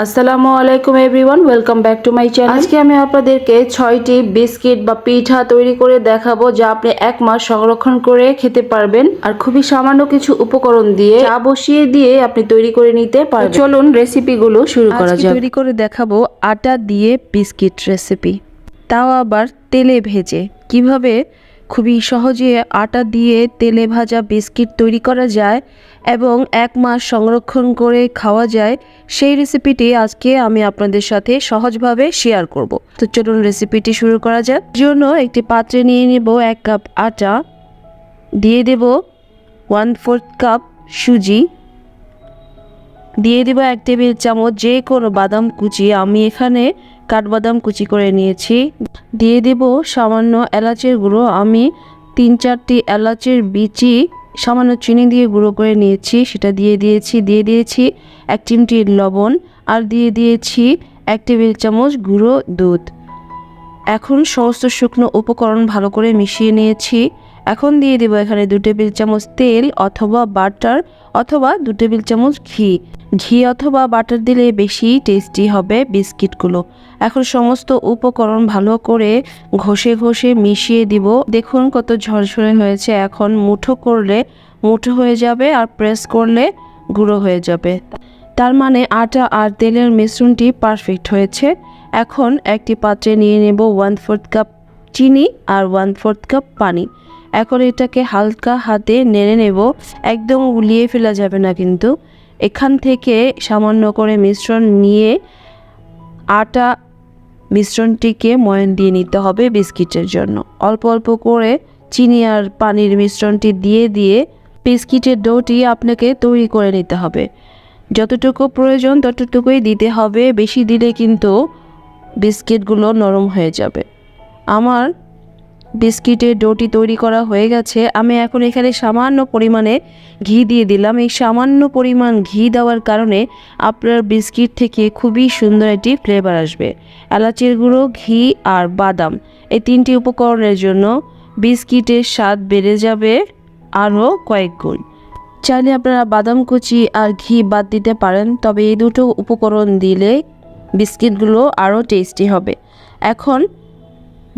আসসালামু আলাইকুম everyone welcome back to my channel. আজকে আমি আপনাদেরকে ছয়টি বিস্কিট বা পিঠা তৈরি করে দেখাবো যা আপনি এক মাস সংরক্ষণ করে খেতে পারবেন আর খুবই সামান্য কিছু উপকরণ দিয়ে চা বসিয়ে দিয়ে আপনি তৈরি করে নিতে পারবেন। চলুন রেসিপিগুলো শুরু করা যাক। তৈরি করে দেখাবো আটা দিয়ে বিস্কিট রেসিপি। তাও আবার তেলে ভেজে। কীভাবে খুবই সহজে আটা দিয়ে তেলে ভাজা বিস্কিট তৈরি করা যায় এবং এক মাস সংরক্ষণ করে খাওয়া যায়। সেই রেসিপিটি আজকে আমি আপনাদের সাথে সহজভাবে শেয়ার করব। তো চলুন রেসিপিটি শুরু করা যাক। জন্য একটি পাত্রে নিয়ে নেব এক কাপ আটা। দিয়ে দেব ওয়ান ফোর্থ কাপ সুজি। দিয়ে দেবো এক টেবিল চামচ যে কোনো বাদাম কুচি। আমি এখানে কাঠবাদাম কুচি করে নিয়েছি। দিয়ে দেব সামান্য এলাচের গুঁড়ো। আমি তিন চারটি এলাচের বিচি সামান্য চিনি দিয়ে গুঁড়ো করে নিয়েছি। সেটা দিয়ে দিয়েছি। দিয়ে দিয়েছি এক চিমটি লবণ আর দিয়ে দিয়েছি এক টেবিল চামচ গুঁড়ো দুধ। এখন সমস্ত শুকনো উপকরণ ভালো করে মিশিয়ে নিয়েছি। এখন দিয়ে দেবো এখানে দু টেবিল চামচ তেল অথবা বাটার অথবা দু টেবিল চামচ ঘি। ঘি অথবা বাটার দিলে বেশি টেস্টি হবে বিস্কিটগুলো। এখন সমস্ত উপকরণ ভালো করে ঘষে ঘষে মিশিয়ে দিব। দেখুন কত ঝরঝরে হয়েছে। এখন মুঠো করলে মুঠো হয়ে যাবে আর প্রেস করলে গুঁড়ো হয়ে যাবে। তার মানে আটা আর তেলের মিশ্রণটি পারফেক্ট হয়েছে। এখন একটি পাত্রে নিয়ে নেব ওয়ান ফোর্থ কাপ চিনি আর ওয়ান ফোর্থ কাপ পানি। এখন এটাকে হালকা হাতে নেড়ে নেব। একদম উলিয়ে ফেলা যাবে না কিন্তু। এখান থেকে সামান্য করে মিশ্রণ নিয়ে আটা মিশ্রণটিকে ময়ন দিয়ে নিতে হবে বিস্কিটের জন্য। অল্প অল্প করে চিনি আর পানির মিশ্রণটি দিয়ে দিয়ে বিস্কিটের ডোটি আপনাকে তৈরি করে নিতে হবে। যতটুকু প্রয়োজন ততটুকুই দিতে হবে, বেশি দিলে কিন্তু বিস্কিটগুলো নরম হয়ে যাবে। আমার বিস্কিটের ডোটি তৈরি করা হয়ে গেছে। আমি এখন এখানে সামান্য পরিমাণে ঘি দিয়ে দিলাম। এই সামান্য পরিমাণ ঘি দেওয়ার কারণে আপনার বিস্কিট থেকে খুবই সুন্দর একটি ফ্লেভার আসবে। এলাচির গুঁড়ো, ঘি আর বাদাম এই তিনটি উপকরণের জন্য বিস্কিটের স্বাদ বেড়ে যাবে আরও কয়েক গুণ। চাইলে আপনারা বাদাম কুচি আর ঘি বাদ দিতে পারেন, তবে এই দুটো উপকরণ দিলে বিস্কিটগুলো আরও টেস্টি হবে। এখন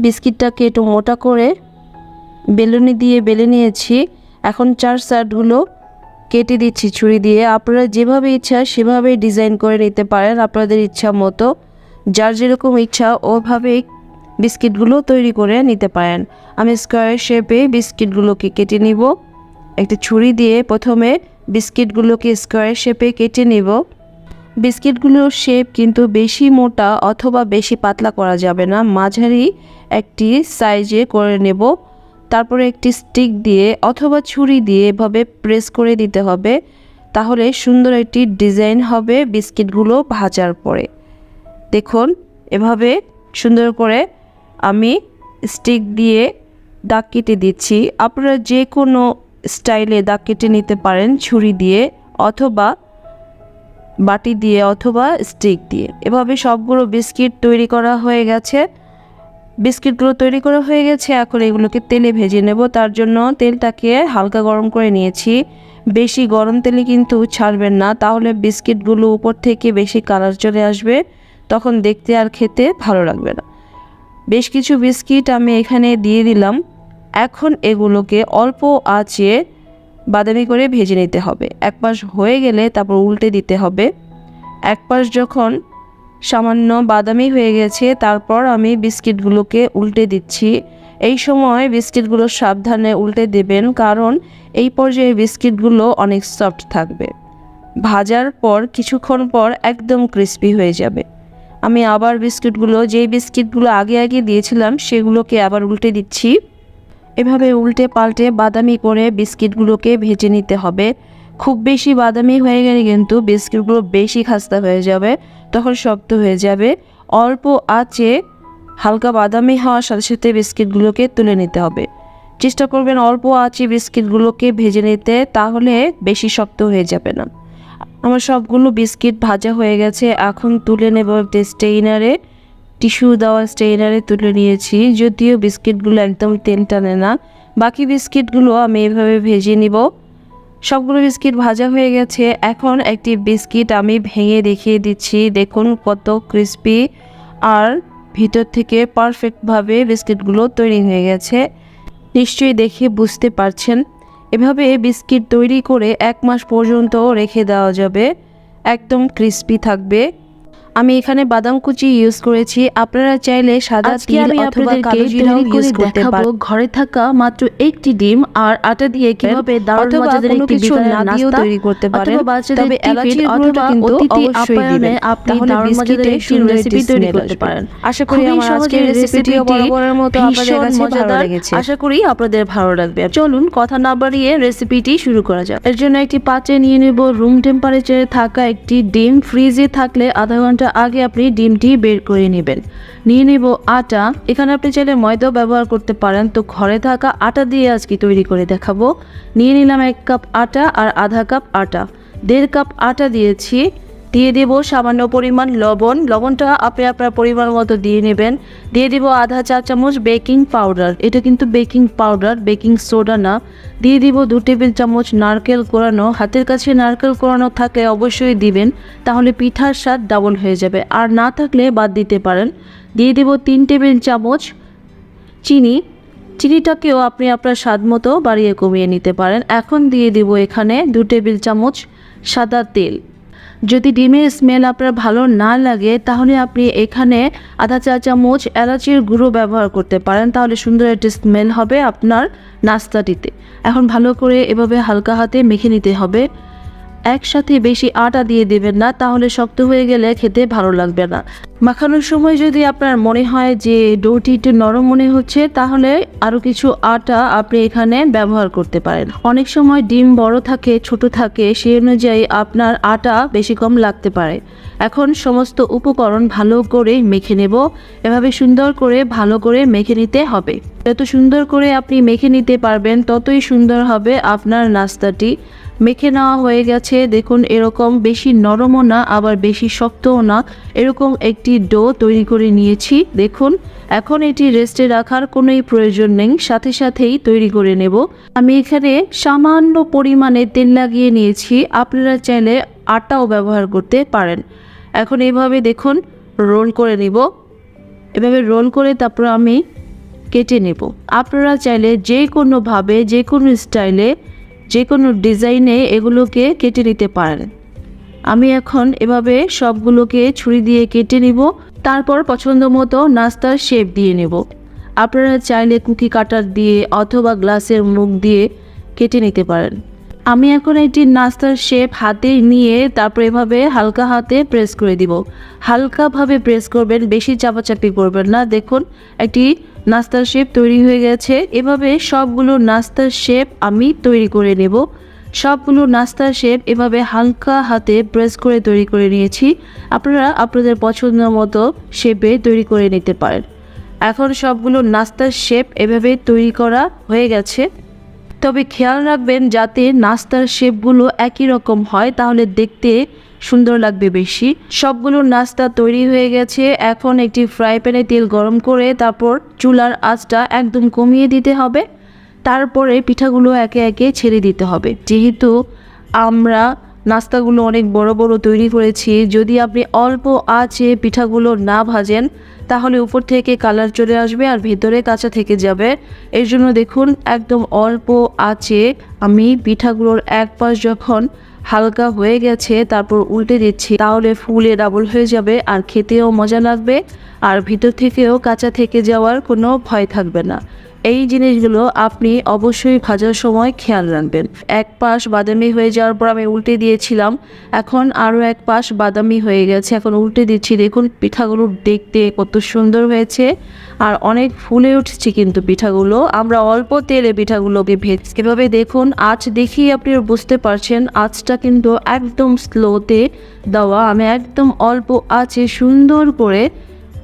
বিস্কিটটাকে একটু মোটা করে বেলুনি দিয়ে বেলে নিয়েছি। এখন চার সাইডগুলো কেটে দিচ্ছি ছুরি দিয়ে। আপনারা যেভাবে ইচ্ছা সেভাবে ডিজাইন করে নিতে পারেন আপনাদের ইচ্ছা মতো। যার যেরকম ইচ্ছা ওভাবেই বিস্কিটগুলো তৈরি করে নিতে পারেন। আমি স্কোয়ার শেপে বিস্কিটগুলোকে কেটে নিব। একটা ছুরি দিয়ে প্রথমে বিস্কিটগুলোকে স্কোয়ার শেপে কেটে নিব। বিস্কিটগুলোর শেপ কিন্তু বেশি মোটা অথবা বেশি পাতলা করা যাবে না। মাঝারি একটি সাইজে করে নেব। তারপরে একটি স্টিক দিয়ে অথবা ছুরি দিয়ে এভাবে প্রেস করে দিতে হবে। তাহলে সুন্দর একটি ডিজাইন হবে বিস্কিটগুলো ভাজার পরে। দেখুন, এভাবে সুন্দর করে আমি স্টিক দিয়ে দাগ কেটে দিচ্ছি। আপনারা যে কোনো স্টাইলে দাগ কেটে নিতে পারেন ছুরি দিয়ে অথবা বাটি দিয়ে অথবা স্টিক দিয়ে। এভাবে সবগুলো বিস্কিট তৈরি করা হয়ে গেছে। বিস্কিটগুলো তৈরি করা হয়ে গেছে। এখন এগুলোকে তেলে ভেজে নেব। তার জন্য তেলটাকে হালকা গরম করে নিয়েছি। বেশি গরম তেলে কিন্তু ছাড়বেন না। তাহলে বিস্কিটগুলো উপর থেকে বেশি কালার চলে আসবে। তখন দেখতে আর খেতে ভালো লাগবে না। বেশ কিছু বিস্কিট আমি এখানে দিয়ে দিলাম। এখন এগুলোকে অল্প আঁচে বাদামি করে ভেজে নিতে হবে। এক পাশ হয়ে গেলে তারপর উল্টে দিতে হবে। এক পাশ যখন সামান্য বাদামি হয়ে গেছে, তারপর আমি বিস্কিটগুলোকে উল্টে দিচ্ছি। এই সময় বিস্কিটগুলো সাবধানে উল্টে দেবেন, কারণ এই পর্যায়ে বিস্কিটগুলো অনেক সফট থাকবে। ভাজার পর কিছুক্ষণ পর একদম ক্রিস্পি হয়ে যাবে। আমি আবার বিস্কিটগুলো, যেই বিস্কিটগুলো আগে আগে দিয়েছিলাম, সেগুলোকে আবার উল্টে দিচ্ছি। এভাবে উল্টে পাল্টে বাদামি করে বিস্কিটগুলোকে ভেজে নিতে হবে। খুব বেশি বাদামি হয়ে গেলে কিন্তু বিস্কিটগুলো বেশি খাস্তা হয়ে যাবে, তখন শক্ত হয়ে যাবে। অল্প আঁচে হালকা বাদামি হওয়ার সাথে সাথে বিস্কিটগুলোকে তুলে নিতে হবে। চেষ্টা করবেন অল্প আঁচে বিস্কিটগুলোকে ভেজে নিতে, তাহলে বেশি শক্ত হয়ে যাবে না। আমার সবগুলো বিস্কিট ভাজা হয়ে গেছে, এখন তুলে নেব স্টেইনারে টিস্যু দেওয়া স্টেইনারে তুলে নিয়েছি, যদিও বিস্কিটগুলো একদম তেল টানে না। বাকি বিস্কিটগুলো আমি এভাবে ভেজে নিব। সবগুলো বিস্কিট ভাজা হয়ে গেছে। এখন একটি বিস্কিট আমি ভেঙে দেখিয়ে দিচ্ছি। দেখুন কত ক্রিস্পি আর ভিতর থেকে পারফেক্টভাবে বিস্কিটগুলো তৈরি হয়ে গেছে। নিশ্চয়ই দেখে বুঝতে পারছেন। এভাবে বিস্কিট তৈরি করে এক মাস পর্যন্ত রেখে দেওয়া যাবে। একদম ক্রিস্পি থাকবে। আমি এখানে বাদাম কুচি ইউজ করেছি। আপনারা চাইলে সাদা তিল অথবা কালো জিরাও ইউজ করতে পারেন ঘরে থাকা মাত্র একটি ডিম আর আটা দিয়ে কীভাবে দারুণ মজাদার একটি বিকালের নাস্তা তৈরি করতে পারেন। অথবা তবে এলাচির অথবা কিন্তু অতিথি অবশ্যই আপ্যায়নে আপনি দারুণ মজাদার একটি রেসিপি তৈরি করতে পারেন। আশা করি আমার আজকের রেসিপিটি বরাবরের মতো আপনাদের কাছে ভালো মজাদার। লেগেছে। আশা করি আপনাদের ভালো লাগবে। চলুন কথা না বাড়িয়ে রেসিপিটি শুরু করা যাক। এর জন্য একটি পাত্রে নিয়ে নেব। রুম টেম্পারেচারে থাকা একটি ডিম। ফ্রিজে থাকলে আধা ঘণ্টা আগে আপনি ডিমটি বের করে নেবেন। নিয়ে নেব আটা। এখানে আপনি চাইলে ময়দাও ব্যবহার করতে পারেন। তো ঘরে থাকা আটা দিয়ে আজকে তৈরি করে দেখাবো। নিয়ে নিলাম এক কাপ আটা আর আধা কাপ আটা। দেড় কাপ আটা দিয়েছি। দিয়ে দেব সামান্য পরিমাণ লবণ। লবণটা আপনি আপনার পরিমাণ মতো দিয়ে নেবেন। দিয়ে দেব আধা চা চামচ বেকিং পাউডার। এটা কিন্তু বেকিং পাউডার, বেকিং সোডা না। দিয়ে দিব দু টেবিল চামচ নারকেল কোরানো। হাতের কাছে নারকেল কোরানো থাকলে অবশ্যই দিবেন, তাহলে পিঠার স্বাদ ডাবল হয়ে যাবে। আর না থাকলে বাদ দিতে পারেন। দিয়ে দেব তিন টেবিল চামচ চিনি। চিনিটাকেও আপনি আপনার স্বাদ মতো বাড়িয়ে কমিয়ে নিতে পারেন। এখন দিয়ে দিব এখানে দু টেবিল চামচ সাদা তেল। যদি ডিমের স্মেল আপনার ভালো না লাগে, তাহলে আপনি এখানে আধা চা চামচ এলাচির গুঁড়ো ব্যবহার করতে পারেন। তাহলে সুন্দর একটি স্মেল হবে আপনার নাস্তাটিতে। এখন ভালো করে এভাবে হালকা হাতে মেখে নিতে হবে। একসাথে বেশি আটা দিয়ে দেবেন না, তাহলে শক্ত হয়ে গেলে খেতে ভালো লাগবে না। মাখানোর সময় যদি আপনার মনে হয় যে ডোটি একটু নরম মনে হচ্ছে, তাহলে আরও কিছু আটা আপনি এখানে ব্যবহার করতে পারেন। অনেক সময় ডিম বড় থাকে, ছোট থাকে সেই অনুযায়ী আপনার আটা বেশি কম লাগতে পারে। এখন সমস্ত উপকরণ ভালো করে মেখে নেব। এভাবে সুন্দর করে, ভালো করে মেখে নিতে হবে। যত সুন্দর করে আপনি মেখে নিতে পারবেন, ততই সুন্দর হবে আপনার নাস্তাটি। মেখে নেওয়া হয়ে গেছে। দেখুন, এরকম বেশি নরমও না, আবার বেশি শক্তও না। এরকম একটি ডো তৈরি করে নিয়েছি। দেখুন, এখন এটি রেস্টে রাখার কোনোই প্রয়োজন নেই। সাথে সাথেই তৈরি করে নেব। আমি এখানে সামান্য পরিমাণে তেল লাগিয়ে নিয়েছি। আপনারা চাইলে আটাও ব্যবহার করতে পারেন। এখন এইভাবে দেখুন, রোল করে নেব। এভাবে রোল করে তারপর আমি কেটে নেব। আপনারা চাইলে যে কোনোভাবে যে কোনো স্টাইলে যে কোনো ডিজাইনে এগুলোকে কেটে নিতে পারেন। আমি এখন এভাবে সবগুলোকে ছুরি দিয়ে কেটে নিব, তারপর পছন্দ মতো নাস্তার শেপ দিয়ে নেব। আপনারা চাইলে কুকি কাটার দিয়ে অথবা গ্লাসের মুখ দিয়ে কেটে নিতে পারেন। আমি এখন একটি নাস্তার শেপ হাতে নিয়ে তারপর এভাবে হালকা হাতে প্রেস করে দিব। হালকাভাবে প্রেস করবেন, বেশি চাপাচাপি করবেন না। দেখুন, একটি নাস্তার শেপ তৈরি হয়ে গেছে। এভাবে সবগুলো নাস্তার শেপ আমি তৈরি করে নেব। সবগুলো নাস্তার শেপ এভাবে হালকা হাতে প্রেস করে তৈরি করে নিয়েছি। আপনারা আপনাদের পছন্দ মতো শেপে তৈরি করে নিতে পারেন। এখন সবগুলো নাস্তার শেপ এভাবে তৈরি করা হয়ে গেছে। তবে খেয়াল রাখবেন, যাতে নাস্তার শেপগুলো একই রকম হয়, তাহলে দেখতে সুন্দর লাগবে বেশি। সবগুলো নাস্তা তৈরি হয়ে গেছে। এখন একটি ফ্রাই প্যানে তেল গরম করে তারপর চুলার আঁচটা একদম কমিয়ে দিতে হবে। তারপরে পিঠাগুলো একে একে ছেড়ে দিতে হবে। যেহেতু আমরা নাস্তাগুলো অনেক বড় বড় তৈরি করেছি, যদি আপনি অল্প আঁচে পিঠাগুলো না ভাজেন, তাহলে উপর থেকে কালার চলে আসবে আর ভেতরে কাঁচা থেকে যাবে। এর জন্য দেখুন, একদম অল্প আঁচে আমি পিঠাগুলোর এক পাশ যখন হালকা হয়ে গেছে, তারপর উল্টে দিচ্ছি। তাহলে ফুলে ডাবল হয়ে যাবে, আর খেতেও মজা লাগবে, আর ভিতর থেকেও কাঁচা থেকে যাওয়ার কোনো ভয় থাকবে না। এই জিনিসগুলো আপনি অবশ্যই ভাজার সময় খেয়াল রাখবেন। এক পাশ বাদামি হয়ে যাওয়ার পর আমি উল্টে দিয়েছিলাম। এখন আরও এক পাশ বাদামি হয়ে গেছে। এখন উল্টে দিচ্ছি। দেখুন, পিঠাগুলো দেখতে কত সুন্দর হয়েছে। আর অনেক ফুলে উঠছে কিন্তু পিঠাগুলো। আমরা অল্প তেলে পিঠাগুলোকে ভেজ, এভাবে দেখুন আজ দেখেই আপনি বুঝতে পারছেন, আঁচটা কিন্তু একদম স্লোতে দেওয়া। আমি একদম অল্প আঁচে সুন্দর করে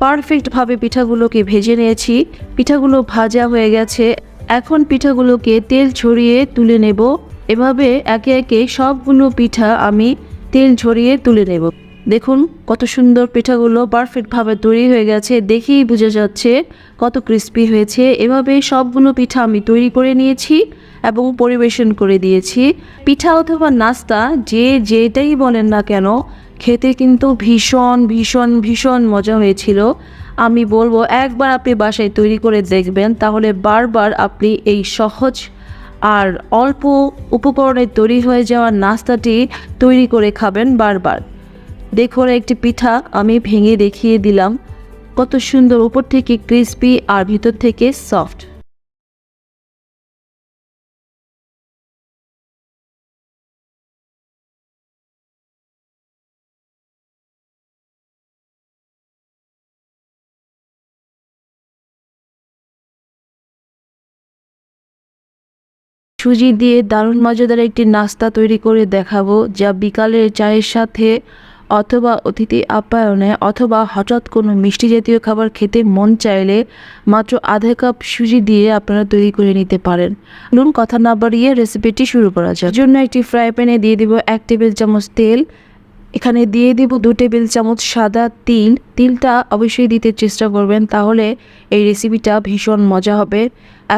পারফেক্টভাবে পিঠাগুলোকে ভেজে নিয়েছি। পিঠাগুলো ভাজা হয়ে গেছে। এখন পিঠাগুলোকে তেল ছড়িয়ে তুলে নেব। এভাবে একে একে সবগুলো পিঠা আমি তেল ঝরিয়ে তুলে নেব। দেখুন, কত সুন্দর পিঠাগুলো পারফেক্টভাবে তৈরি হয়ে গেছে। দেখেই বোঝা যাচ্ছে কত ক্রিস্পি হয়েছে। এভাবে সবগুলো পিঠা আমি তৈরি করে নিয়েছি এবং পরিবেশন করে দিয়েছি। পিঠা অথবা নাস্তা যে যেটাই বলেন না কেন খেতে কিন্তু ভীষণ ভীষণ ভীষণ মজা হয়েছিল। আমি বলব, একবার আপনি বাসায় তৈরি করে দেখবেন, তাহলে বারবার আপনি এই সহজ আর অল্প উপকরণে তৈরি হয়ে যাওয়া নাস্তাটি তৈরি করে খাবেন বারবার। দেখুন, একটি পিঠা আমি ভেঙে দেখিয়ে দিলাম। কত সুন্দর, উপর থেকে ক্রিস্পি আর ভিতর থেকে সফট সুজি দিয়ে দারুণ মজাদার একটি নাস্তা তৈরি করে দেখাবো, যা বিকালের চায়ের সাথে অথবা অতিথি আপ্যায়নে অথবা হঠাৎ কোনো মিষ্টি জাতীয় খাবার খেতে মন চাইলে মাত্র আধা কাপ সুজি দিয়ে আপনারা তৈরি করে নিতে পারেন। নুন কথা না বাড়িয়ে রেসিপিটি শুরু করা যাক। জন্য একটি ফ্রাই প্যানে দিয়ে দিব এক টেবিল চামচ তেল। এখানে দিয়ে দিব দু টেবিল চামচ সাদা তিল। তিলটা অবশ্যই দিতে চেষ্টা করবেন, তাহলে এই রেসিপিটা ভীষণ মজা হবে।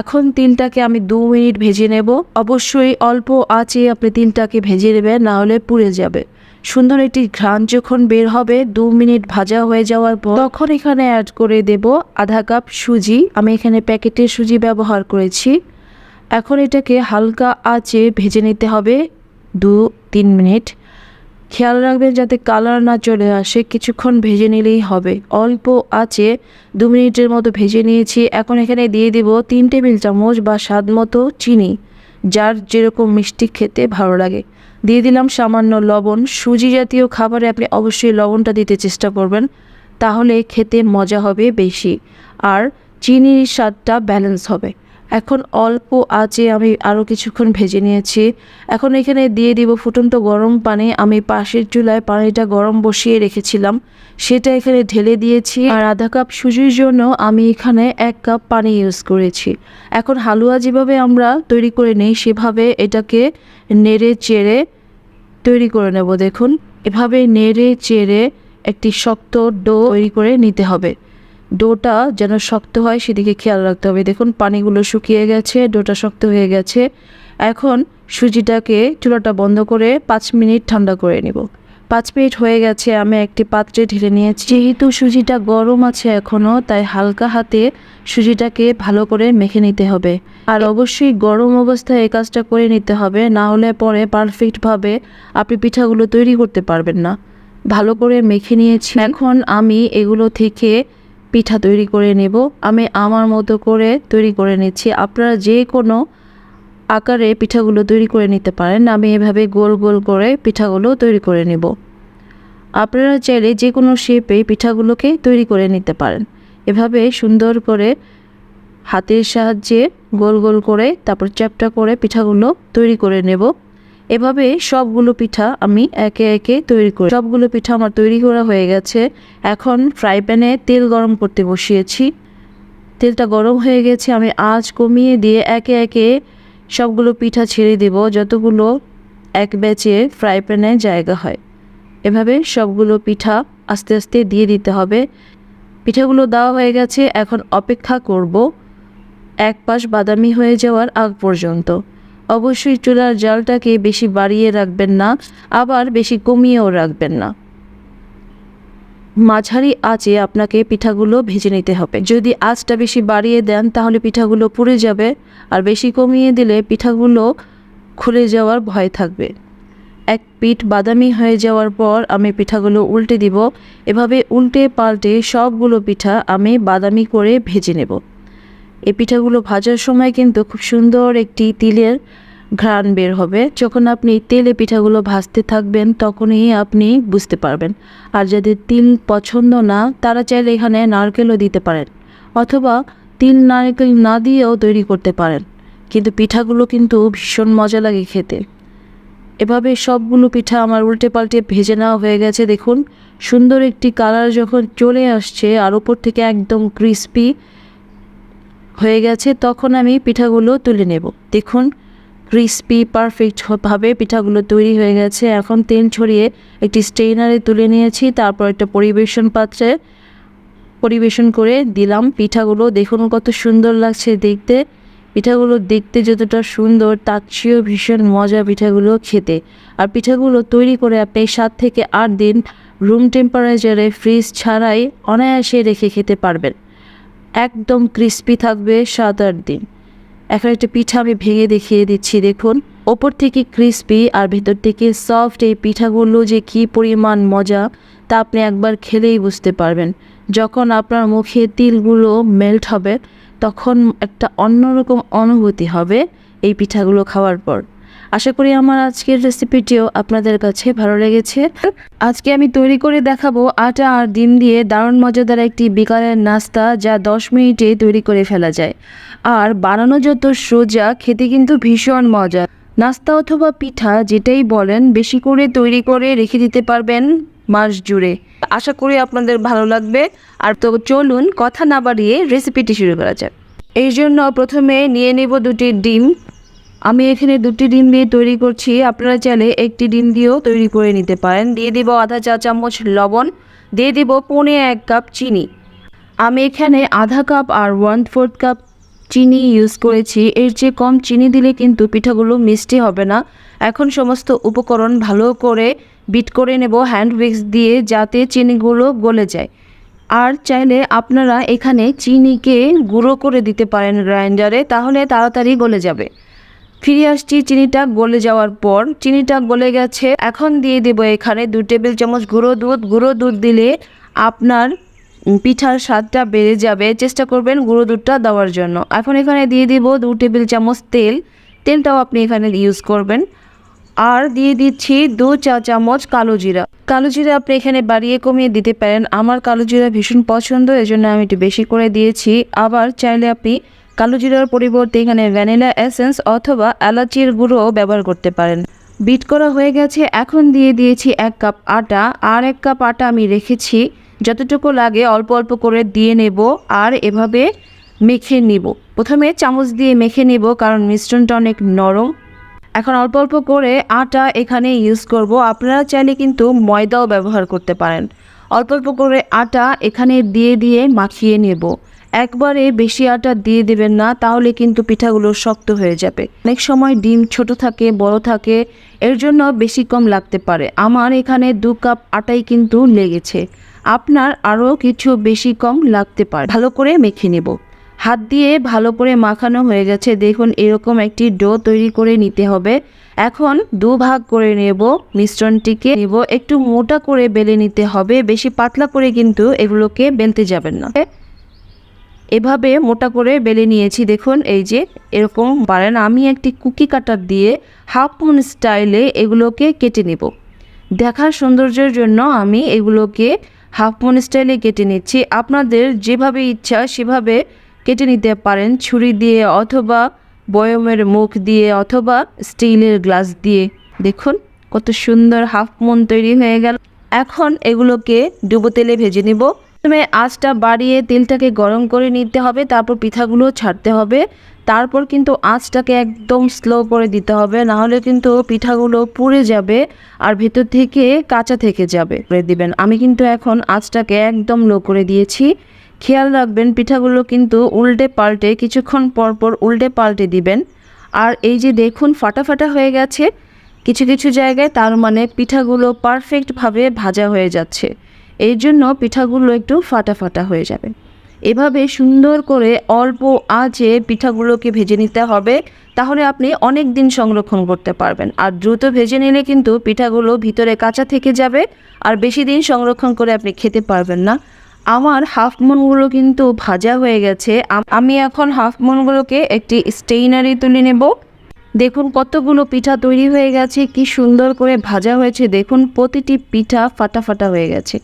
এখন তিলটাকে আমি দু মিনিট ভেজে নেব। অবশ্যই অল্প আঁচে আপনি তিলটাকে ভেজে নেবেন, না হলে পুড়ে যাবে। সুন্দর একটি ঘ্রাণ যখন বের হবে, দু মিনিট ভাজা হয়ে যাওয়ার পর তখন এখানে অ্যাড করে দেব আধা কাপ সুজি। আমি এখানে প্যাকেটের সুজি ব্যবহার করেছি। এখন এটাকে হালকা আঁচে ভেজে নিতে হবে দু তিন মিনিট। খেয়াল রাখবেন যাতে কালার না চলে আসে, কিছুক্ষণ ভেজে নিলেই হবে। অল্প আছে দু মিনিটের মতো ভেজে নিয়েছি। এখন এখানে দিয়ে দিব তিন টেবিল চামচ বা স্বাদ মতো চিনি, যার যেরকম মিষ্টি খেতে ভালো লাগে। দিয়ে দিলাম সামান্য লবণ। সুজি জাতীয় খাবারে আপনি অবশ্যই লবণটা দিতে চেষ্টা করবেন, তাহলে খেতে মজা হবে বেশি। আর চিনির স্বাদটা ব্যালেন্স হবে। এখন অল্প আঁচে আমি আরও কিছুক্ষণ ভেজে নিয়েছি। এখন এখানে দিয়ে দিব ফুটন্ত গরম পানি। আমি পাশের চুলায় পানিটা গরম বসিয়ে রেখেছিলাম। সেটা এখানে ঢেলে দিয়েছি। আর আধা কাপ সুজির জন্য আমি এখানে এক কাপ পানি ইউজ করেছি। এখন হালুয়া যেভাবে আমরা তৈরি করে নিই, সেভাবে এটাকে নেড়ে চেড়ে তৈরি করে নেব। দেখুন, এভাবে নেড়ে চেড়ে একটি শক্ত ডো তৈরি করে নিতে হবে। ডোটা যেন শক্ত হয়, সেদিকে খেয়াল রাখতে হবে। দেখুন, পানিগুলো শুকিয়ে গেছে, ডোটা শক্ত হয়ে গেছে। এখন সুজিটাকে চুলাটা বন্ধ করে পাঁচ মিনিট ঠান্ডা করে নিব। পাঁচ মিনিট হয়ে গেছে, আমি একটি পাত্রে ঢেলে নিয়েছি। যেহেতু সুজিটা গরম আছে এখনও তাই হালকা হাতে সুজিটাকে ভালো করে মেখে নিতে হবে। আর অবশ্যই গরম অবস্থায় এই কাজটা করে নিতে হবে, না হলে পরে পারফেক্টভাবে আপনি পিঠাগুলো তৈরি করতে পারবেন না। ভালো করে মেখে নিয়েছি। এখন আমি এগুলো থেকে পিঠা তৈরি করে নেব। আমি আমার মতো করে তৈরি করে নিচ্ছি। আপনারা যে কোনো আকারে পিঠাগুলো তৈরি করে নিতে পারেন। আমি এভাবে গোল গোল করে পিঠাগুলো তৈরি করে নেব। আপনারা চাইলে যে কোনো শেপে পিঠাগুলোকে তৈরি করে নিতে পারেন। এভাবে সুন্দর করে হাতের সাহায্যে গোল গোল করে, তারপর চ্যাপটা করে পিঠাগুলো তৈরি করে নেব। এভাবে সবগুলো পিঠা আমি একে একে তৈরি করি। সবগুলো পিঠা আমার তৈরি করা হয়ে গেছে। এখন ফ্রাই প্যানে তেল গরম করতে বসিয়েছি। তেলটা গরম হয়ে গেছে, আমি আঁচ কমিয়ে দিয়ে একে একে সবগুলো পিঠা ছেড়ে দেব, যতগুলো এক ব্যাচে ফ্রাই প্যানে জায়গা হয়। এভাবে সবগুলো পিঠা আস্তে আস্তে দিয়ে দিতে হবে। পিঠাগুলো দেওয়া হয়ে গেছে, এখন অপেক্ষা করব। এক পাশ বাদামি হয়ে যাওয়ার আগ পর্যন্ত। অবশ্যই চুলার জালটাকে বেশি বাড়িয়ে রাখবেন না, আবার বেশি কমিয়েও রাখবেন না। মাঝারি আঁচে আপনাকে পিঠাগুলো ভেজে নিতে হবে। যদি আঁচটা বেশি বাড়িয়ে দেন, তাহলে পিঠাগুলো পুড়ে যাবে, আর বেশি কমিয়ে দিলে পিঠাগুলো খুলে যাওয়ার ভয় থাকবে। এক পিঠ বাদামি হয়ে যাওয়ার পর আমি পিঠাগুলো উল্টে দিব। এভাবে উল্টে পাল্টে সবগুলো পিঠা আমি বাদামি করে ভেজে নেব। এই পিঠাগুলো ভাজার সময় কিন্তু খুব সুন্দর একটি তিলের ঘ্রাণ বের হবে। যখন আপনি তেলে পিঠাগুলো ভাজতে থাকবেন, তখনই আপনি বুঝতে পারবেন। আর যাদের তিল পছন্দ না, তারা চাইলে এখানে নারকেলও দিতে পারেন অথবা তিল নারকেল না দিয়েও তৈরি করতে পারেন। কিন্তু পিঠাগুলো কিন্তু ভীষণ মজা লাগে খেতে। এভাবে সবগুলো পিঠা আমার উল্টে পাল্টে ভেজে নেওয়া হয়ে গেছে, দেখুন। সুন্দর একটি কালার যখন চলে আসছে, আর ওপর থেকে একদম ক্রিস্পি হয়ে গেছে, তখন আমি পিঠাগুলো তুলে নেব। দেখুন ক্রিস্পি পারফেক্ট ভাবে পিঠাগুলো তৈরি হয়ে গেছে। এখন তেল ছড়িয়ে একটি স্টেইনারে তুলে নিয়েছি, তারপর একটা পরিবেশন পাত্রে পরিবেশন করে দিলাম পিঠাগুলো। দেখুন কত সুন্দর লাগছে দেখতে। পিঠাগুলো দেখতে যতটা সুন্দর, তার চেয়েও ভীষণ মজা পিঠাগুলো খেতে। আর পিঠাগুলো তৈরি করে আপনি সাত থেকে আট দিন রুম টেম্পারেচারে ফ্রিজ ছাড়াই অনায়াসে রেখে খেতে পারবেন। একদম ক্রিস্পি থাকবে সাত আট দিন। এখন একটা পিঠা আমি ভেঙে দেখিয়ে দিচ্ছি, দেখুন। ওপর থেকে ক্রিস্পি আর ভেতর থেকে সফট এই পিঠাগুলো যে কি পরিমাণ মজা, তা আপনি একবার খেলেই বুঝতে পারবেন। যখন আপনার মুখে তিলগুলো মেল্ট হবে, তখন একটা অন্যরকম অনুভূতি হবে এই পিঠাগুলো খাওয়ার পর। আশা করি আমার আজকের রেসিপিটিও আপনাদের কাছে ভালো লেগেছে। আজকে আমি তৈরি করে দেখাবো আটা আর ডিম দিয়ে দারুণ মজাদার একটি বিকালের নাস্তা যা দশ মিনিটে তৈরি করে ফেলা যায়। আর বানানো যত সোজা, খেতে কিন্তু ভীষণ মজা নাস্তা অথবা পিঠা যেটাই বলেন, বেশি করে তৈরি করে রেখে দিতে পারবেন মাস জুড়ে। আশা করি আপনাদের ভালো লাগবে। আর তো চলুন, কথা না বাড়িয়ে রেসিপিটি শুরু করা যাক। এই জন্য প্রথমে নিয়ে নেব দুটি ডিম। আমি এখানে দুটি ডিম দিয়ে তৈরি করছি। আপনারা চাইলে একটি ডিম দিয়েও তৈরি করে নিতে পারেন। দিয়ে দিব আধা চা চামচ লবণ, দিয়ে দিব পৌনে এক কাপ চিনি। আমি এখানে আধা কাপ আর ওয়ান ফোর্থ কাপ চিনি ইউজ করেছি। এর চেয়ে কম চিনি দিলে কিন্তু পিঠাগুলো মিষ্টি হবে না। এখন সমস্ত উপকরণ ভালো করে বিট করে নেব হ্যান্ড উইক্স দিয়ে যাতে চিনিগুলো গলে যায়। আর চাইলে আপনারা এখানে চিনিকে গুঁড়ো করে দিতে পারেন গ্রাইন্ডারে, তাহলে তাড়াতাড়ি গলে যাবে। ফিরে আসছি চিনিটা গলে যাওয়ার পর। চিনিটা গলে গেছে। এখন দিয়ে দেব এখানে দু টেবিল চামচ গুঁড়ো দুধ। গুঁড়ো দুধ দিলে আপনার পিঠার স্বাদটা বেড়ে যাবে। চেষ্টা করবেন গুঁড়ো দুধটা দেওয়ার জন্য। এখন এখানে দিয়ে দিব দু টেবিল চামচ তেল। তেলটাও আপনি এখানে ইউজ করবেন। আর দিয়ে দিচ্ছি দু চা চামচ কালো জিরা। কালো জিরা আপনি এখানে বাড়িয়ে কমিয়ে দিতে পারেন। আমার কালো জিরা ভীষণ পছন্দ, এজন্য আমি একটু বেশি করে দিয়েছি। আবার চাইলে আপনি কালো জিরার পরিবর্তে এখানে ভ্যানিলা এসেন্স অথবা এলাচির গুঁড়ো ব্যবহার করতে পারেন। বিট করা হয়ে গেছে, এখন দিয়ে দিয়েছি এক কাপ আটা। আর এক কাপ আটা আমি রেখেছি। যতটুকু লাগে অল্প অল্প করে দিয়ে নেব আর এভাবে মেখে নিব। প্রথমে চামচ দিয়ে মেখে নিব কারণ মিশ্রণটা অনেক নরম। এখন অল্প অল্প করে আটা এখানে ইউজ করব। আপনারা চাইলে কিন্তু ময়দাও ব্যবহার করতে পারেন। অল্প অল্প করে আটা এখানে দিয়ে দিয়ে মাখিয়ে নেব। একবারে বেশি আটা দিয়ে দেবেন না, তাহলে কিন্তু পিঠাগুলো শক্ত হয়ে যাবে। অনেক সময় ডিম ছোট থাকে, বড় থাকে, এর জন্য বেশি কম লাগতে পারে। আমার এখানে দু কাপ আটাই কিন্তু লেগেছে। আপনার আরও কিছু বেশি কম লাগতে পারে। ভালো করে মেখে নেব। হাত দিয়ে ভালো করে মাখানো হয়ে গেছে। দেখুন, এরকম একটি ডো তৈরি করে নিতে হবে। এখন দু ভাগ করে নেব মিশ্রণটিকে। নেব, একটু মোটা করে বেলে নিতে হবে। বেশি পাতলা করে কিন্তু এগুলোকে বেলতে যাবেন না। এভাবে মোটা করে বেলে নিয়েছি। দেখুন, এই যে এরকম পারেন আমি একটি কুকি কাটার দিয়ে হাফ মুন স্টাইলে এগুলোকে কেটে নেব। দেখার সৌন্দর্যের জন্য আমি এগুলোকে হাফ মুন স্টাইলে কেটে নিচ্ছি। আপনাদের যেভাবে ইচ্ছা সেভাবে কেটে নিতে পারেন। ছুরি দিয়ে অথবা বয়মের মুখ দিয়ে অথবা স্টিলের গ্লাস দিয়ে। দেখুন, কত সুন্দর হাফ মুন তৈরি হয়ে গেল। এখন এগুলোকে ডুবো তেলে ভেজে নিব। প্রথমে আঁচটা বাড়িয়ে তেলটাকে গরম করে নিতে হবে, তারপর পিঠাগুলো ছাড়তে হবে। তারপর কিন্তু আঁচটাকে একদম স্লো করে দিতে হবে না হলে কিন্তু পিঠাগুলো পুড়ে যাবে আর ভেতর থেকে কাঁচা থেকে যাবে। করে দিবেন। আমি কিন্তু এখন আঁচটাকে একদম লো করে দিয়েছি। খেয়াল রাখবেন, পিঠাগুলো কিন্তু উল্টে পাল্টে কিছুক্ষণ পর পর উল্টে পাল্টে দিবেন। আর এই যে দেখুন, ফাটা ফাটা হয়ে গেছে। কিছু কিছু জায়গায় তার মানে পিঠাগুলো পারফেক্টভাবে ভাজা হয়ে যাচ্ছে। এই জন্য পিঠাগুলো একটু ফাটা ফাটা হয়ে যাবে। এভাবে সুন্দর করে অল্প আঁচে পিঠাগুলোকে ভেজে নিতে হবে, তাহলে আপনি অনেক দিন সংরক্ষণ করতে পারবেন। আর দ্রুত ভেজে নিলে কিন্তু পিঠাগুলো ভিতরে কাঁচা থেকে যাবে, আর বেশি দিন সংরক্ষণ করে আপনি খেতে পারবেন না। আমার হাফ মুনগুলো কিন্তু ভাজা হয়ে গেছে। আমি এখন হাফ মুনগুলোকে একটি স্টেইনারি তুলে নেব। দেখুন কতগুলো পিঠা তৈরি হয়ে গেছে, কি সুন্দর করে ভাজা হয়েছে। দেখুন, প্রতিটি পিঠা ফাটা ফাটা হয়ে গেছে।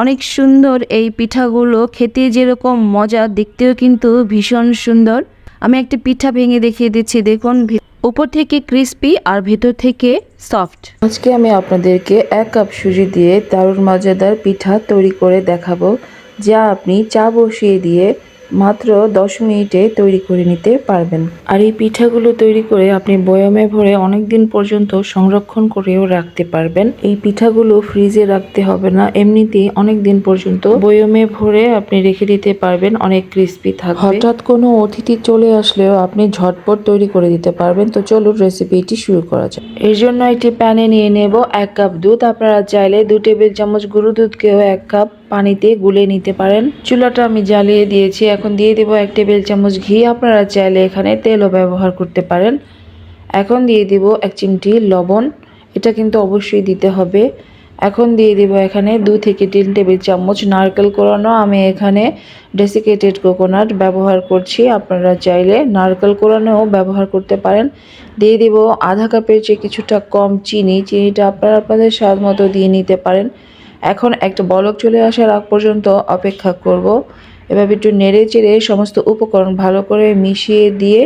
অনেক সুন্দর এই পিঠাগুলো, খেতে যেরকম মজা, দেখতেও কিন্তু ভীষণ সুন্দর। আমি একটা পিঠা ভেঙে দেখিয়ে দিচ্ছি, দেখুন উপর থেকে ক্রিস্পি আর ভেতর থেকে সফট আজকে আমি আপনাদেরকে এক কাপ সুজি দিয়ে দারুণ মজাদার পিঠা তৈরি করে দেখাবো, যা আপনি চা বসিয়ে দিয়ে মাত্র দশ মিনিটে তৈরি করে নিতে পারবেন। আর এই পিঠাগুলো তৈরি করে আপনি বয়ামে ভরে অনেক দিন পর্যন্ত সংরক্ষণ করেও রাখতে পারবেন। এই পিঠাগুলো ফ্রিজে রাখতে হবে না। এমনিতেই অনেক দিন পর্যন্ত বয়মে ভরে আপনি রেখে দিতে পারবেন। অনেক ক্রিস্পি থাকবে। হঠাৎ কোনো অতিথি চলে আসলেও আপনি ঝটপট তৈরি করে দিতে পারবেন। তো চলুন রেসিপিটি শুরু করা যাক। এর জন্য একটি প্যানে নিয়ে নেব এক কাপ দুধ। আপনারা চাইলে দু টেবিল চামচ গরু দুধকেও এক কাপ পানিতে গুলে নিতে পারেন। চুলাটা আমি জ্বালিয়ে দিয়েছি। এখন দিয়ে দেবো এক টেবিল চামচ ঘি। আপনারা চাইলে এখানে তেলও ব্যবহার করতে পারেন। এখন দিয়ে দিব এক চিমটি লবণ। এটা কিন্তু অবশ্যই দিতে হবে। এখন দিয়ে দিব এখানে দু থেকে তিন টেবিল চামচ নারকেল কোরানো। আমি এখানে ডেসিকেটেড কোকোনাট ব্যবহার করছি। আপনারা চাইলে নারকেল কোরানোও ব্যবহার করতে পারেন। দিয়ে দিব আধা কাপের চেয়ে কিছুটা কম চিনি। চিনিটা আপনারা আপনাদের স্বাদ মতো দিয়ে নিতে পারেন। এখন একটা বলক চলে আসার আগ পর্যন্ত অপেক্ষা করব। এভাবে একটু নেড়ে চেড়ে সমস্ত উপকরণ ভালো করে মিশিয়ে দিয়ে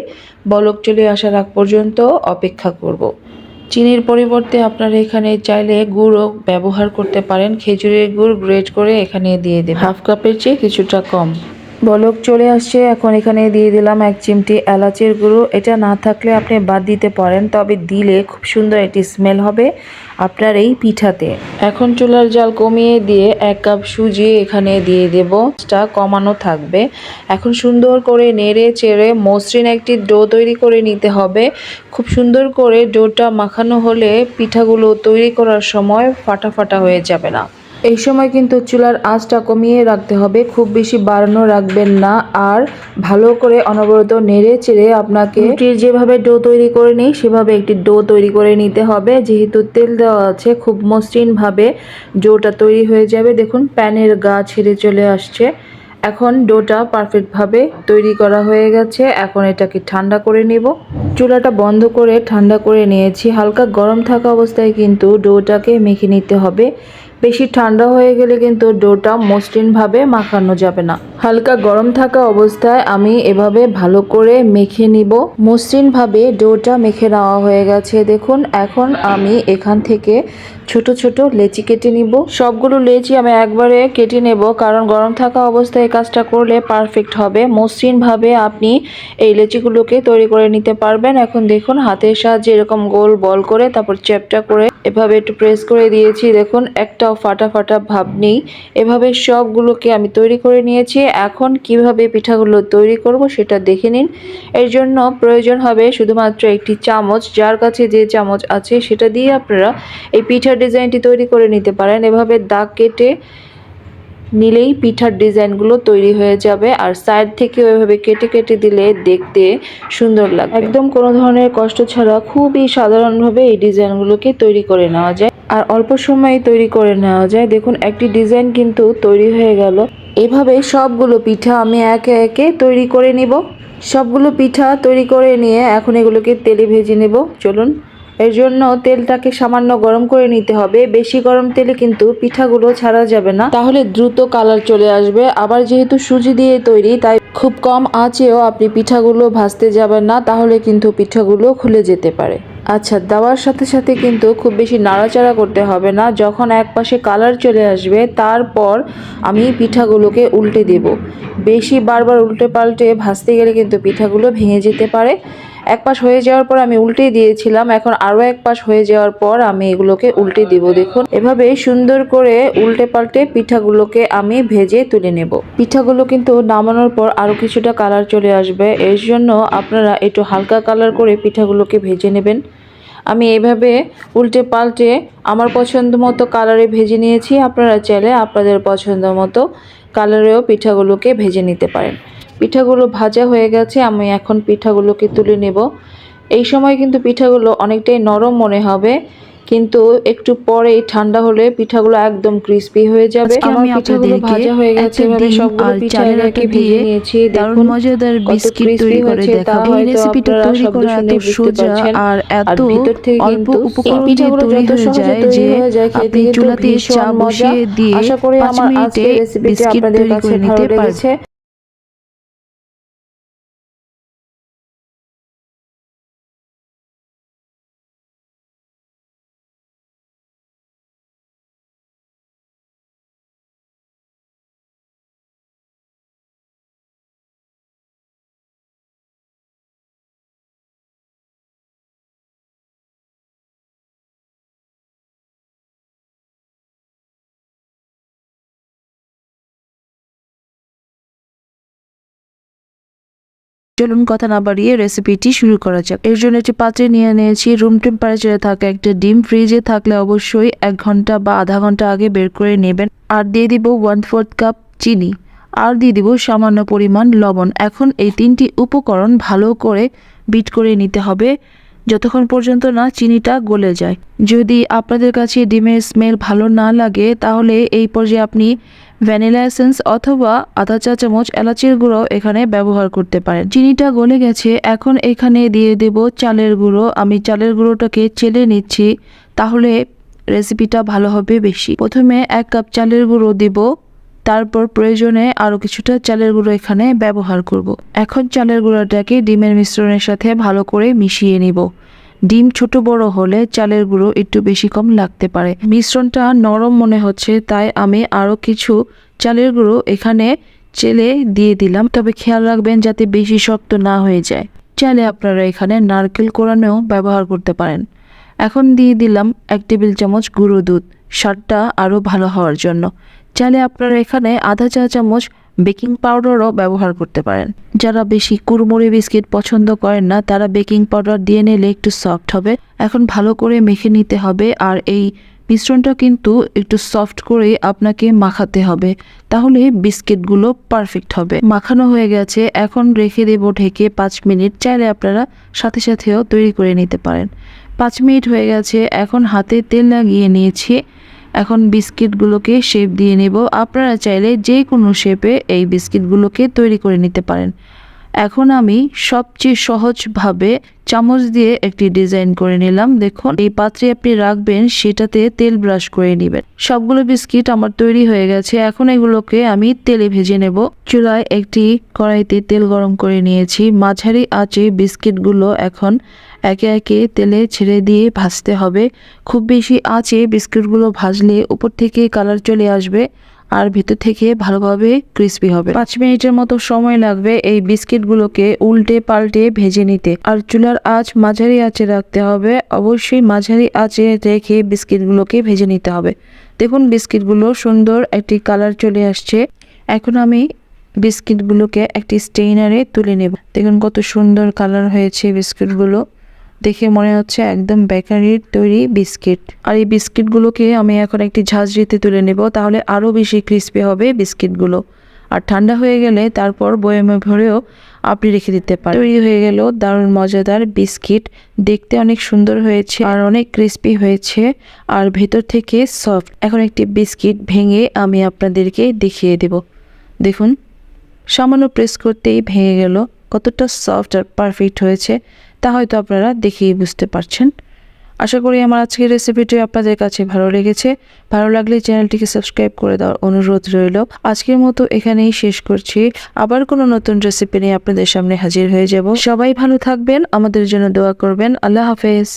বলক চলে আসার আগ পর্যন্ত অপেক্ষা করব। চিনির পরিবর্তে আপনারা এখানে চাইলে গুড়ও ব্যবহার করতে পারেন। খেজুরের গুড় গ্রেট করে এখানে দিয়ে দেবেন। হাফ কাপের চেয়ে কিছুটা কম। বলক চলে আসছে। এখন এখানে দিয়ে দিলাম এক চিমটি এলাচের গুঁড়ো। এটা না থাকলে আপনি বাদ দিতে পারেন, তবে দিলে খুব সুন্দর একটি স্মেল হবে আপনার এই পিঠাতে। এখন চুলার জাল কমিয়ে দিয়ে এক কাপ সুজি এখানে দিয়ে দেব। টা কমানো থাকবে। এখন সুন্দর করে নেড়ে চেড়ে মসৃণ একটি ডো তৈরি করে নিতে হবে। খুব সুন্দর করে ডোটা মাখানো হলে পিঠাগুলো তৈরি করার সময় ফাটা ফাটা হয়ে যাবে না। এই সময় কিন্তু চুলার আঁচটা কমিয়ে রাখতে হবে। খুব বেশি বাড়ানো রাখবেন না। আর ভালো করে অনবরত নেড়ে চেড়ে আপনাকে যেভাবে ডো তৈরি করে নিই, সেভাবে একটি ডো তৈরি করে নিতে হবে। যেহেতু তেল দেওয়া আছে, খুব মসৃণভাবে ডোটা তৈরি হয়ে যাবে। দেখুন, প্যানের গা ছেড়ে চলে আসছে। এখন ডোটা পারফেক্টভাবে তৈরি করা হয়ে গেছে। এখন এটাকে ঠান্ডা করে নেব। চুলাটা বন্ধ করে ঠান্ডা করে নিয়েছি। হালকা গরম থাকা অবস্থায় কিন্তু ডোটাকে মেখে নিতে হবে। বেশি ঠান্ডা হয়ে গেলে কিন্তু ডোটা মসৃণভাবে মাখানো যাবে না। হালকা গরম থাকা অবস্থায় আমি এভাবে ভালো করে মেখে নিব। মসৃণভাবে ডোটা মেখে নেওয়া হয়ে গেছে। দেখুন, এখন আমি এখান থেকে ছোট ছোট লেচি কেটে নিব। সবগুলো লেচি আমি একবারে কেটে নেব, কারণ গরম থাকা অবস্থায় এই কাজটা করলে পারফেক্ট হবে। মসৃণভাবে আপনি এই লেচিগুলোকে তৈরি করে নিতে পারবেন। এখন দেখুন, হাতের সাহায্যে এরকম গোল বল করে তারপর চ্যাপটা করে এভাবে একটু প্রেস করে দিয়েছি। দেখুন একটাও ফাটা ফাটা ভাব নেই। এভাবে সবগুলোকে আমি তৈরি করে নিয়েছি। এখন কীভাবে পিঠাগুলো তৈরি করব সেটা দেখে নিন। এর জন্য প্রয়োজন হবে শুধুমাত্র একটি চামচ। যার কাছে যে চামচ আছে সেটা দিয়ে আপনারা এই পিঠার ডিজাইনটি তৈরি করে নিতে পারেন। এভাবে দাগ কেটে নিলেই পিঠার ডিজাইনগুলো তৈরি হয়ে যাবে। আর সাইড থেকে ওইভাবে কেটে কেটে দিলে দেখতে সুন্দর লাগবে। একদম কোনো ধরনের কষ্ট ছাড়া খুবই সাধারণভাবে এই ডিজাইনগুলোকে তৈরি করে নেওয়া যায়। আর অল্প সময়ে তৈরি করে নেওয়া যায়। দেখুন, একটি ডিজাইন কিন্তু তৈরি হয়ে গেল। এভাবে সবগুলো পিঠা আমি একে একে তৈরি করে নিব। সবগুলো পিঠা তৈরি করে নিয়ে এখন এগুলোকে তেলে ভেজে নেব। চলুন, এর জন্য তেলটাকে সামান্য গরম করে নিতে হবে। বেশি গরম তেলে কিন্তু পিঠাগুলো ছাড়া যাবে না। তাহলে দ্রুত কালার চলে আসবে। আবার যেহেতু সুজি দিয়ে তৈরি, তাই খুব কম আঁচেও আপনি পিঠাগুলো ভাজতে যাবেন না। তাহলে কিন্তু পিঠাগুলো খুলে যেতে পারে। আচ্ছা দেওয়ার সাথে সাথে কিন্তু খুব বেশি নাড়াচাড়া করতে হবে না। যখন এক পাশে কালার চলে আসবে, তারপর আমি পিঠাগুলোকে উল্টে দেব। বেশি বারবার উল্টে পাল্টে ভাজতে গেলে কিন্তু পিঠাগুলো ভেঙে যেতে পারে। এক পাশ হয়ে যাওয়ার পর আমি উল্টে দিয়েছিলাম, এখন আরও এক পাশ হয়ে যাওয়ার পর আমি এগুলোকে উল্টে দিব। দেখুন, এভাবে সুন্দর করে উল্টে পাল্টে পিঠাগুলোকে আমি ভেজে তুলে নেব। পিঠাগুলো কিন্তু নামানোর পর আরও কিছুটা কালার চলে আসবে। এর জন্য আপনারা একটু হালকা কালার করে পিঠাগুলোকে ভেজে নেবেন। আমি এভাবে উল্টে পাল্টে আমার পছন্দ মতো কালারে ভেজে নিয়েছি। আপনারা চাইলে আপনাদের পছন্দ মতো কালারেও পিঠাগুলোকে ভেজে নিতে পারেন। পিঠাগুলো ভাজা হয়ে গেছে আমি এখন পিঠাগুলোকে তুলে নেব। এই সময় কিন্তু পিঠাগুলো অনেকটাই নরম মনে হবে কিন্তু একটু পরে ঠান্ডা হলে পিঠাগুলো একদম ক্রিস্পি হয়ে যাবে। আমার আমি পিঠাগুলো ভাজা হয়ে গেছে এভাবে সবগুলো আর পিঠা একে ভেজে নিয়েছি দারুণ মজাদার বিস্কিট তৈরি করে দেখাবো। এই রেসিপিটা তৈরি শব্দ করা শুনে এত বুঝতে সোজা আর এত অল্প উপকরণ দিয়ে পিঠাগুলো তৈরি যত হয়ে সহজে যায় তৈরি যে হয়ে যায় খেতে আপনি চুলাতে চা বসিয়ে দিয়ে আশা করি আমার মিনিটে আজকের রেসিপিটি বিস্কিট আপনাদের তৈরি কাছে করে নিতে ভালো পারবেন চলুন কথা না বাড়িয়ে রেসিপিটি শুরু করা যাক। এর জন্য একটি পাত্রে নিয়ে নিয়েছি। রুম টেম্পারেচারে থাকা একটা ডিম। ফ্রিজে থাকলে অবশ্যই এক ঘণ্টা বা আধা ঘণ্টা আগে বের করে নেবেন। আর দিয়ে দিব ওয়ান ফোর্থ কাপ চিনি। আর দিয়ে দিব সামান্য পরিমাণ লবণ। এখন এই তিনটি উপকরণ ভালো করে বিট করে নিতে হবে। যতক্ষণ পর্যন্ত না চিনিটা গলে যায়। যদি আপনাদের কাছে ডিমের স্মেল ভালো না লাগে, তাহলে এই পর্যায়ে আপনি ভ্যানিলা এসেন্স অথবা আধা চা চামচ এলাচির গুঁড়ো এখানে ব্যবহার করতে পারেন। চিনিটা গলে গেছে, এখন এখানে দিয়ে দেব চালের গুঁড়ো। আমি চালের গুঁড়োটাকে চেলে নিচ্ছি, তাহলে রেসিপিটা ভালো হবে বেশি। প্রথমে এক কাপ চালের গুঁড়ো দিব, তারপর প্রয়োজনে আরও কিছুটা চালের গুঁড়ো এখানে ব্যবহার করব। এখন চালের গুঁড়োটাকে ডিমের মিশ্রণের সাথে ভালো করে মিশিয়ে নিব। ডিম ছোট বড় হলে চালের গুঁড়ো একটু বেশি কম লাগতে পারে। মিশ্রণটা নরম মনে হচ্ছে, তাই আমি আরও কিছু চালের গুঁড়ো এখানে চেলে দিয়ে দিলাম। তবে খেয়াল রাখবেন যাতে বেশি শক্ত না হয়ে যায়। চাইলে আপনারা এখানে নারকেল কোরানো ব্যবহার করতে পারেন। এখন দিয়ে দিলাম এক টেবিল চামচ গুঁড়ো দুধ। স্বাদটা আরও ভালো হওয়ার জন্য। চাইলে আপনারা এখানে আধা চা চামচ বেকিং পাউডারও ব্যবহার করতে পারেন। যারা বেশি কুড়মুড়ি বিস্কিট পছন্দ করেন না, তারা বেকিং পাউডার দিয়ে নিলে একটু সফট হবে। এখন ভালো করে মেখে নিতে হবে আর এই মিশ্রণটা কিন্তু একটু সফট করে আপনাকে মাখাতে হবে। তাহলে বিস্কিটগুলো পারফেক্ট হবে। মাখানো হয়ে গেছে। এখন রেখে দেব ঢেকে পাঁচ মিনিট। চাইলে আপনারা সাথে সাথেও তৈরি করে নিতে পারেন। পাঁচ মিনিট হয়ে গেছে। এখন হাতে তেল লাগিয়ে নিয়েছি। এখন বিস্কিটগুলোকে শেপ দিয়ে নেব। আপনারা চাইলে যে কোনো শেপে এই বিস্কিটগুলোকে তৈরি করে নিতে পারেন। এখন আমি সবচেয়ে সহজভাবে চামচ দিয়ে একটি ডিজাইন করে নিলাম। দেখুন, এই পাত্রে আপনি রাখবেন, সেটাতে তেল ব্রাশ করে নেবেন। সবগুলো বিস্কিট আমার তৈরি হয়ে গেছে। এখন এগুলোকে আমি তেলে ভেজে নেব। চুলায় একটি কড়াইতে তেল গরম করে নিয়েছি। মাঝারি আঁচে বিস্কিটগুলো এখন একে একে তেলে ছেড়ে দিয়ে ভাজতে হবে। খুব বেশি আঁচে বিস্কিটগুলো ভাজলে উপর থেকে কালার চলে আসবে আর ভিতর থেকে ভালোভাবে ক্রিস্পি হবে। পাঁচ মিনিটের মতো সময় লাগবে এই বিস্কিটগুলোকে উল্টে পাল্টে ভেজে নিতে। আর চুলার আঁচ মাঝারি আঁচে রাখতে হবে। অবশ্যই মাঝারি আঁচে রেখে বিস্কিটগুলোকে ভেজে নিতে হবে। দেখুন বিস্কিটগুলো সুন্দর একটি কালার চলে আসছে। এখন আমি বিস্কিটগুলোকে একটি স্টেইনারে তুলে নেব। দেখুন কত সুন্দর কালার হয়েছে বিস্কিটগুলো। দেখে মনে হচ্ছে একদম বেকারির তৈরি বিস্কিট। আর এই বিস্কিটগুলোকে আমি এখন একটি ঝাঁঝরিতে তুলে নেব, তাহলে আরও বেশি ক্রিস্পি হবে বিস্কিটগুলো। আর ঠান্ডা হয়ে গেলে তারপর বয়ামে ভরেও আপনি রেখে দিতে পারেন। তৈরি হয়ে গেল দারুণ মজাদার বিস্কিট। দেখতে অনেক সুন্দর হয়েছে আর অনেক ক্রিস্পি হয়েছে আর ভেতর থেকে সফট এখন একটি বিস্কিট ভেঙে আমি আপনাদেরকে দেখিয়ে দেব। দেখুন, সামান্য প্রেস করতেই ভেঙে গেল। কতটা সফট আর পারফেক্ট হয়েছে। তা হয়তো আপনারা দেখেই বুঝতে পারছেন। আশা করি আমার আজকের রেসিপিটি আপনাদের কাছে ভালো লেগেছে। ভালো লাগলে চ্যানেলটিকে সাবস্ক্রাইব করে দেওয়ার অনুরোধ রইল। আজকের মতো এখানেই শেষ করছি। আবার কোনো নতুন রেসিপি নিয়ে আপনাদের সামনে হাজির হয়ে যাব। সবাই ভালো থাকবেন, আমাদের জন্য দোয়া করবেন। আল্লাহ হাফেজ।